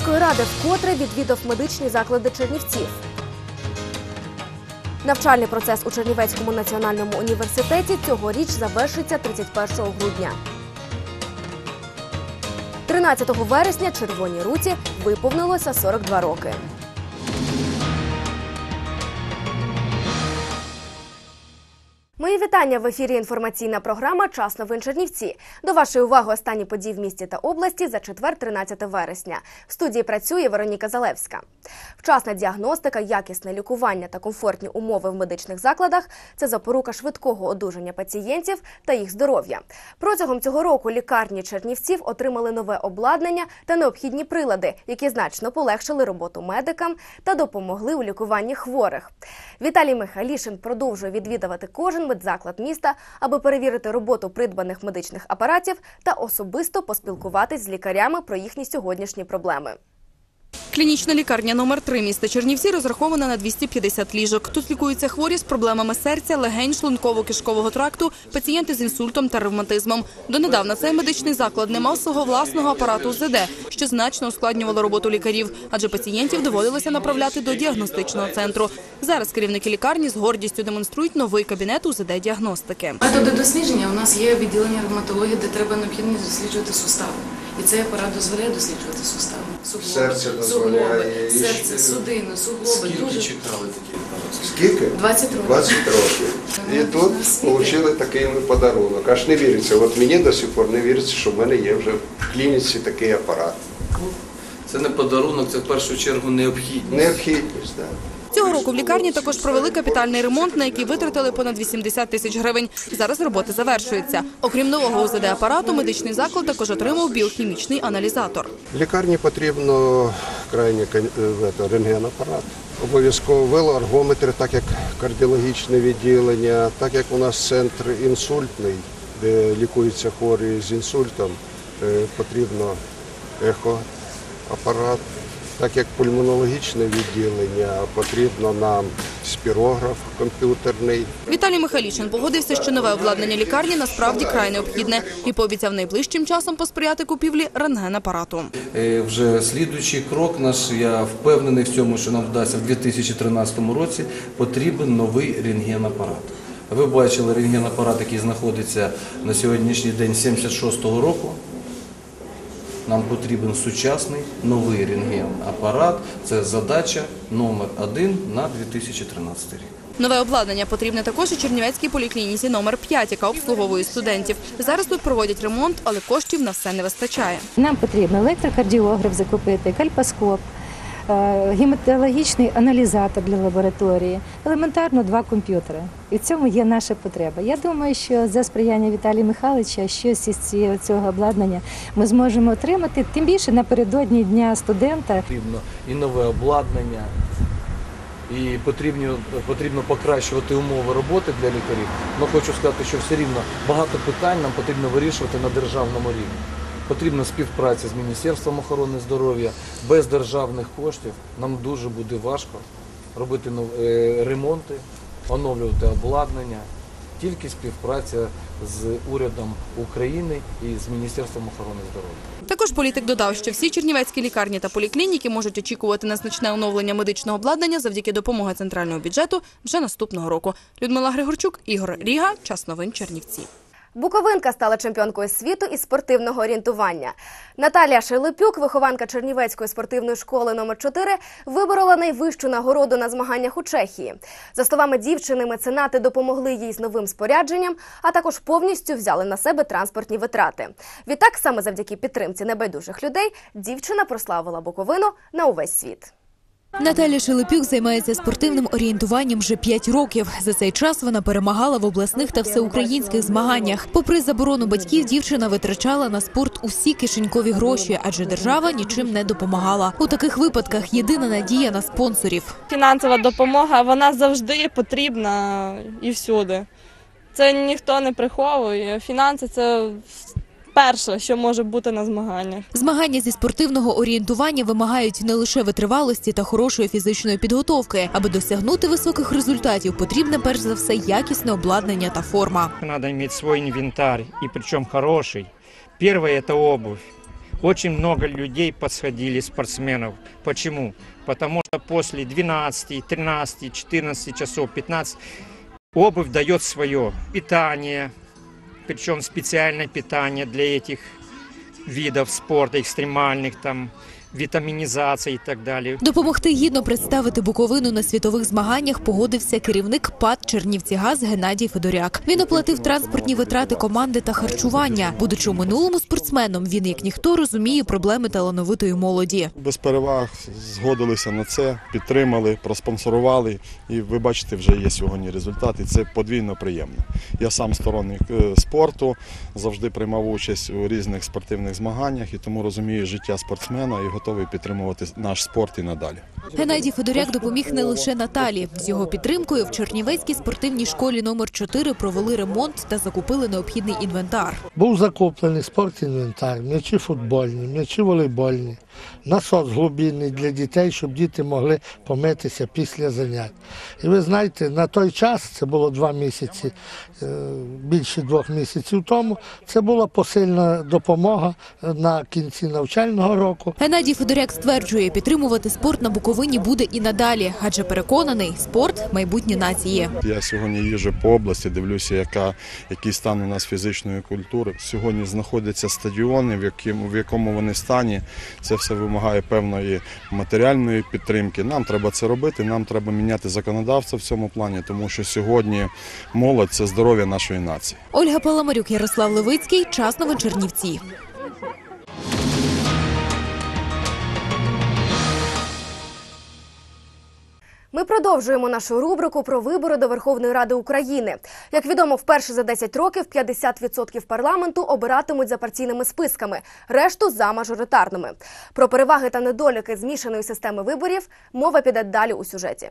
Міської ради вкотре відвідав медичні заклади Чернівців. Навчальний процес у Чернівецькому національному університеті цьогоріч завершиться 31 грудня. 13 вересня Червоній руці виповнилося 42 роки. Мої вітання в ефірі. Інформаційна програма Час новин Чернівці. До вашої уваги останні події в місті та області за четвер, 13 вересня. В студії працює Вероніка Залевська. Вчасна діагностика, якісне лікування та комфортні умови в медичних закладах це запорука швидкого одужання пацієнтів та їх здоров'я. Протягом цього року лікарні Чернівців отримали нове обладнання та необхідні прилади, які значно полегшили роботу медикам та допомогли у лікуванні хворих. Віталій Михайлішин продовжує відвідувати кожен медзаклад міста, аби перевірити роботу придбаних медичних апаратів та особисто поспілкуватись з лікарями про їхні сьогоднішні проблеми. Клінічна лікарня номер 3 міста Чернівці розрахована на 250 ліжок. Тут лікуються хворі з проблемами серця, легень, шлунково-кишкового тракту, пацієнти з інсультом та ревматизмом. Донедавна цей медичний заклад не мав свого власного апарату ЗД, що значно ускладнювало роботу лікарів, адже пацієнтів доводилося направляти до діагностичного центру. Зараз керівники лікарні з гордістю демонструють новий кабінет УЗД-діагностики. Методи дослідження у нас є відділення ревматології, де треба необхідно досліджувати сустави. І цей апарат дозволяє досліджувати сустави. Суглоби, Серце дозволяє, суглоби, серце, судини, суглоби. Скільки Дуже чекали такі апарати? Скільки? 20 років. 20 років. І тут отримали такий ми подарунок. Аж не віриться. От мені до сих пор не віриться, що в мене є вже в клініці такий апарат. Це не подарунок, це в першу чергу необхідність. Необхідність, так. Цього року в лікарні також провели капітальний ремонт, на який витратили понад 80 тисяч гривень. Зараз роботи завершуються. Окрім нового УЗД-апарату, медичний заклад також отримав біохімічний аналізатор. Лікарні потрібно крайній е, рентгенапарат. Обов'язково велоаргометри, так як кардіологічне відділення, так як у нас центр інсультний, де лікуються хворі з інсультом, е, потрібно ехоапарат. Так як пульмонологічне відділення, потрібно нам спірограф комп'ютерний. Віталій Михайлішин погодився, що нове обладнання лікарні насправді край необхідне і пообіцяв найближчим часом посприяти купівлі рентген-апарату. Е, Вже слідуючий крок наш, я впевнений в цьому, що нам вдасться в 2013 році, потрібен новий рентген-апарат. Ви бачили рентген-апарат, який знаходиться на сьогоднішній день 76-го року. Нам потрібен сучасний новий рентген-апарат. Це задача номер один на 2013 рік. Нове обладнання потрібне також у Чернівецькій поліклініці номер 5, яка обслуговує студентів. Зараз тут проводять ремонт, але коштів на все не вистачає. Нам потрібно електрокардіограф закупити, кальпоскоп, гематологічний аналізатор для лабораторії, елементарно два комп'ютери. І в цьому є наша потреба. Я думаю, що за сприяння Віталія Михайловича щось із цього обладнання ми зможемо отримати. Тим більше напередодні дня студента Потрібно і нове обладнання, і потрібно, потрібно покращувати умови роботи для лікарів. Але хочу сказати, що все рівно багато питань нам потрібно вирішувати на державному рівні. Потрібна співпраця з Міністерством охорони здоров'я. Без державних коштів нам дуже буде важко робити е, ремонти, оновлювати обладнання. Тільки співпраця з урядом України і з Міністерством охорони здоров'я. Також політик додав, що всі чернівецькі лікарні та поліклініки можуть очікувати на значне оновлення медичного обладнання завдяки допомоги центрального бюджету вже наступного року. Людмила Григорчук, Ігор Ріга, час новин Чернівці. Буковинка стала чемпіонкою світу із спортивного орієнтування. Наталія Шелепюк, вихованка Чернівецької спортивної школи номер 4 виборола найвищу нагороду на змаганнях у Чехії. За словами дівчини, меценати допомогли їй з новим спорядженням, а також повністю взяли на себе транспортні витрати. Відтак, саме завдяки підтримці небайдужих людей, дівчина прославила Буковину на увесь світ. Наталя Шелепюк займається спортивним орієнтуванням вже 5 років. За цей час вона перемагала в обласних та всеукраїнських змаганнях. Попри заборону батьків, дівчина витрачала на спорт усі кишенькові гроші, адже держава нічим не допомагала. У таких випадках єдина надія на спонсорів. фінансова допомога вона завжди потрібна і всюди. Це ніхто не приховує. Фінанси це перше, що може бути на змаганнях. Змагання зі спортивного орієнтування вимагають не лише витривалості та хорошої фізичної підготовки. Аби досягнути високих результатів, потрібне перш за все якісне обладнання та форма. Надо иметь свой инвентарь, и причем хороший. Первое – это обувь. Очень много людей подсходили, спортсменов. Почему? Потому что после 12, 13, 14 часов, 15 обувь дает свое питание, причем специальное питание для этих видов спорта, экстремальных, там, витаминизация и так далее. Допомогти гідно представити Буковину на світових змаганнях погодився керівник ПАД «Чернівцігаз» Геннадій Федоряк. Він оплатив транспортні витрати команди та харчування. Будучи у минулому спортсменом, він як ніхто розуміє проблеми талановитої молоді. Без переваг згодилися на це, підтримали, проспонсорували. І ви бачите, вже є сьогодні результат, і це подвійно приємно. Я сам сторонник е, спорту, завжди приймав участь у різних спортивних змаганнях і тому розумію життя спортсмена і готовий підтримувати наш спорт і надалі. Геннадій Федоряк допоміг не лише Наталі. З його підтримкою в Чернівецькій спортивній школі номер 4 провели ремонт та закупили необхідний інвентар. Був закуплений спортінвентар, м'ячі футбольні, м'ячі волейбольні, насос глибинний для дітей, щоб діти могли помитися після занять. І ви знаєте, на той час, це було два місяці, е, більше двох місяців тому, це була посильна допомога на кінці навчального року. Геннадій Федоряк стверджує, підтримувати спорт на Буковині буде і надалі, адже переконаний, спорт майбутнє нації. Я сьогодні їжджу по області, дивлюся, яка, який стан у нас фізичної культури. Сьогодні знаходяться стадіони, в якому, в якому вони стані. Це все вимагає певної матеріальної підтримки. Нам треба це робити, нам треба міняти законодавство в цьому плані, тому що сьогодні молодь це здоров'я нашої нації. Ольга Паламарюк, Ярослав Левицький, час новин Чернівці. Ми продовжуємо нашу рубрику про вибори до Верховної Ради України. Як відомо, вперше за 10 років 50% парламенту обиратимуть за партійними списками, решту за мажоритарними. Про переваги та недоліки змішаної системи виборів мова піде далі у сюжеті.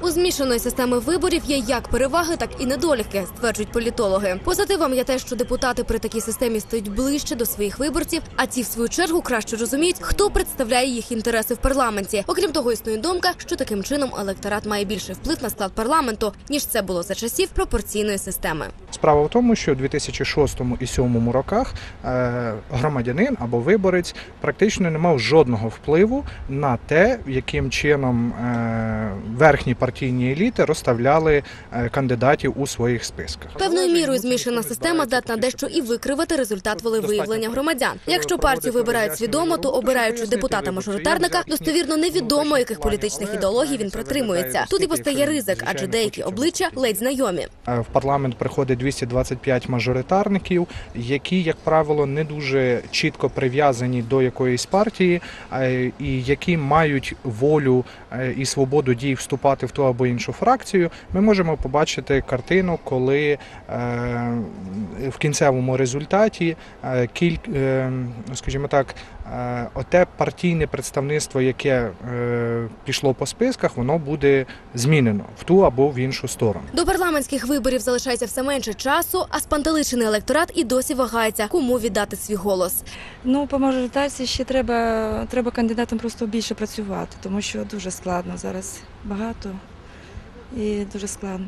У змішаної системи виборів є як переваги, так і недоліки, стверджують політологи. Позитивом є те, що депутати при такій системі стають ближче до своїх виборців, а ті, в свою чергу, краще розуміють, хто представляє їх інтереси в парламенті. Окрім того, існує думка, що таким чином електорат має більший вплив на склад парламенту, ніж це було за часів пропорційної системи. Справа в тому, що у 2006 і 2007 роках е, громадянин або виборець практично не мав жодного впливу на те, яким чином е, верхні партійні еліти розставляли е, кандидатів у своїх списках. Певною мірою змішана система здатна дещо і викривати результат волевиявлення громадян. Якщо партію вибирають свідомо, то обираючи депутата-мажоритарника, достовірно невідомо, яких політичних ідеологій він притримується. Тут і постає ризик, адже деякі обличчя ледь знайомі. Е, В парламент приходить 225 мажоритарників, які, як правило, не дуже чітко прив'язані до якоїсь партії, е, і які мають волю і свободу дій вступати в ту або іншу фракцію. Ми можемо побачити картину, коли е, в кінцевому результаті е, е, скажімо так, оте партійне представництво, яке е, пішло по списках, воно буде змінено в ту або в іншу сторону. До парламентських виборів залишається все менше часу, а спантеличений електорат і досі вагається, кому віддати свій голос. Ну, по мажоритації ще треба, треба кандидатам просто більше працювати, тому що дуже складно зараз багато і дуже складно.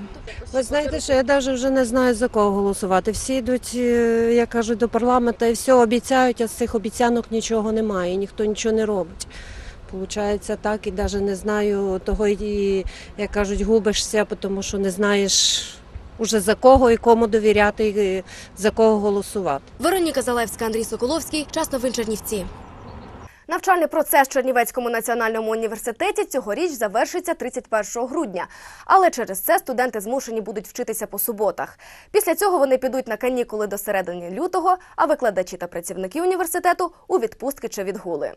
Ви знаєте, що я навіть вже не знаю за кого голосувати. Всі йдуть, е, як кажуть, до парламенту і все обіцяють, а з цих обіцянок нічого немає, ніхто нічого не робить. Получається так, і навіть не знаю того, і, як кажуть, губишся, тому що не знаєш уже за кого і кому довіряти, і за кого голосувати. Вероніка Залевська, Андрій Соколовський. Час новин Чернівці. Навчальний процес в Чернівецькому національному університеті цьогоріч завершиться 31 грудня. Але через це студенти змушені будуть вчитися по суботах. Після цього вони підуть на канікули до середини лютого, а викладачі та працівники університету у відпустки чи відгули.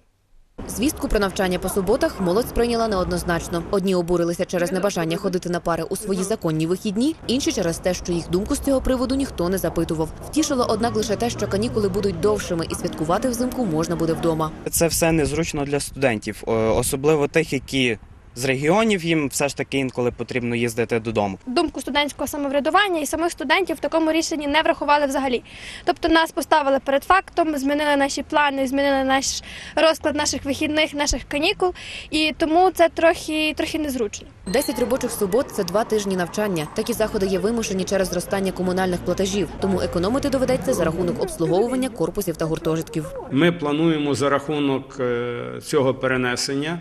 Звістку про навчання по суботах молодь сприйняла неоднозначно. Одні обурилися через небажання ходити на пари у свої законні вихідні, інші через те, що їх думку з цього приводу ніхто не запитував. Втішило однак лише те, що канікули будуть довшими і святкувати взимку можна буде вдома. Це все незручно для студентів, особливо тих, які з регіонів їм все ж таки інколи потрібно їздити додому. думку студентського самоврядування і самих студентів в такому рішенні не врахували взагалі. Тобто нас поставили перед фактом, змінили наші плани, змінили наш розклад наших вихідних, наших канікул, і тому це трохи, трохи незручно. 10 робочих субот – це два тижні навчання. Такі заходи є вимушені через зростання комунальних платежів, тому економити доведеться за рахунок обслуговування корпусів та гуртожитків. Ми плануємо за рахунок е, цього перенесення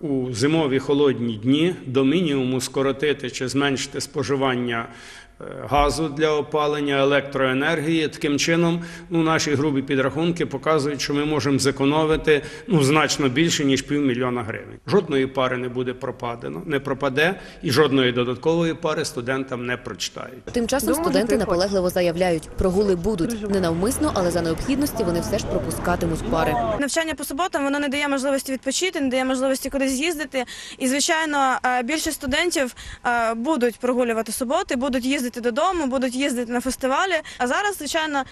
у зимові холодні дні до мінімуму скоротити чи зменшити споживання е, газу для опалення, електроенергії. Таким чином, ну, наші грубі підрахунки показують, що ми можемо зекономити ну, значно більше, ніж півмільйона гривень. Жодної пари не буде пропадено, не пропаде, і жодної додаткової пари студентам не прочитають. Тим часом студенти наполегливо заявляють, прогули будуть не навмисно, але за необхідності вони все ж пропускатимуть пари. Навчання по суботам воно не дає можливості відпочити, не дає можливості кудись з'їздити. І звичайно, е, більше студентів е, будуть прогулювати суботи, будуть їздити додому, будуть їздити на фестивалі. А зараз, звичайно,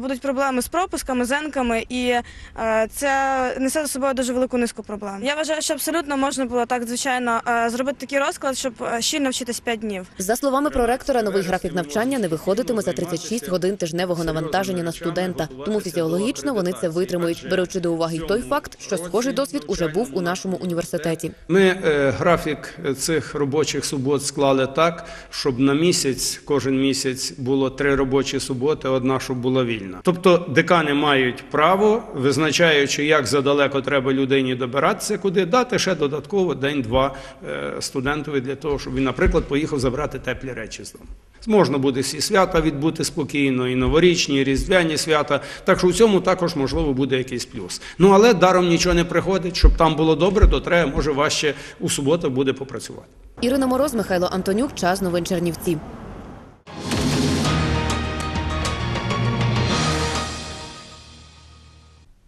будуть проблеми з пропусками, зенками, і е, це несе за собою дуже велику низку проблем. Я вважаю, що абсолютно можна було так, звичайно, е, зробити такий розклад, щоб е, щільно вчитись 5 днів. За словами проректора, новий графік навчання не виходитиме за 36 годин тижневого навантаження на студента. Тому фізіологічно вони це витримують, беручи до уваги й той факт, що схожий досвід уже був у нашому університеті. Ми е, графік цих робочих субот склали так, щоб на місяць, кожен місяць було три робочі суботи, одна щоб була вільна. Тобто декани мають право, визначаючи, як задалеко треба людині добиратися, куди дати ще додатково день-два е, студентові для того, щоб він, наприклад, поїхав забрати теплі речі з дому. Можна буде всі свята відбути спокійно, і новорічні, і різдвяні свята. Так що у цьому також можливо буде якийсь плюс. Ну але даром нічого не приходить, щоб там було добре, то треба може важче у суботу буде попрацювати. Ірина Мороз, Михайло Антонюк, час новин Чернівці.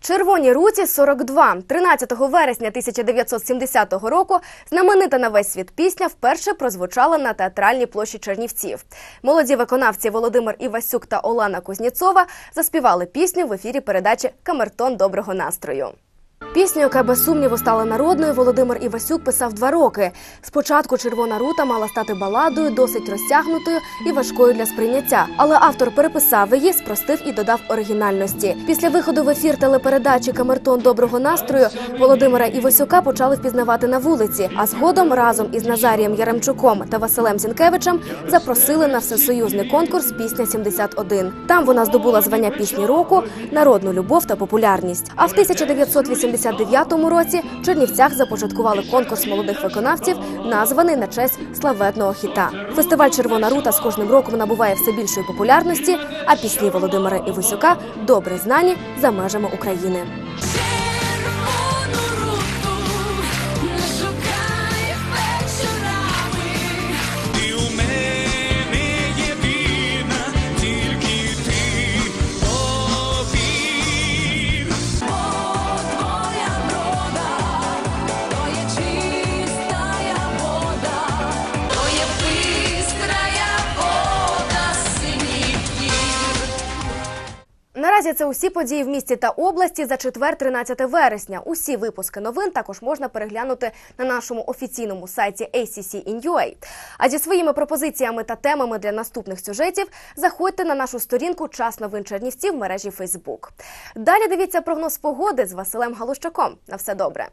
Червоні руці 42. 13 вересня 1970 року знаменита на весь світ пісня вперше прозвучала на театральній площі Чернівців. Молоді виконавці Володимир Івасюк та Олана Кузніцова заспівали пісню в ефірі передачі Камертон доброго настрою. Пісню, яка без сумніву стала народною, Володимир Івасюк писав два роки. Спочатку червона рута мала стати баладою, досить розтягнутою і важкою для сприйняття. Але автор переписав її, спростив і додав оригінальності. Після виходу в ефір телепередачі Камертон доброго настрою Володимира Івасюка почали впізнавати на вулиці. А згодом разом із Назарієм Яремчуком та Василем Зінкевичем запросили на всесоюзний конкурс Пісня 71 Там вона здобула звання пісні року, народну любов та популярність. А в 1989 році в Чернівцях започаткували конкурс молодих виконавців, названий на честь славетного хіта. Фестиваль Червона рута з кожним роком набуває все більшої популярності, а пісні Володимира Івасюка добре знані за межами України. Це усі події в місті та області за четвер, 13 вересня. Усі випуски новин також можна переглянути на нашому офіційному сайті ACC.in.ua. А зі своїми пропозиціями та темами для наступних сюжетів заходьте на нашу сторінку Час новин Чернівці в мережі Фейсбук. Далі дивіться прогноз погоди з Василем Галущаком. На все добре.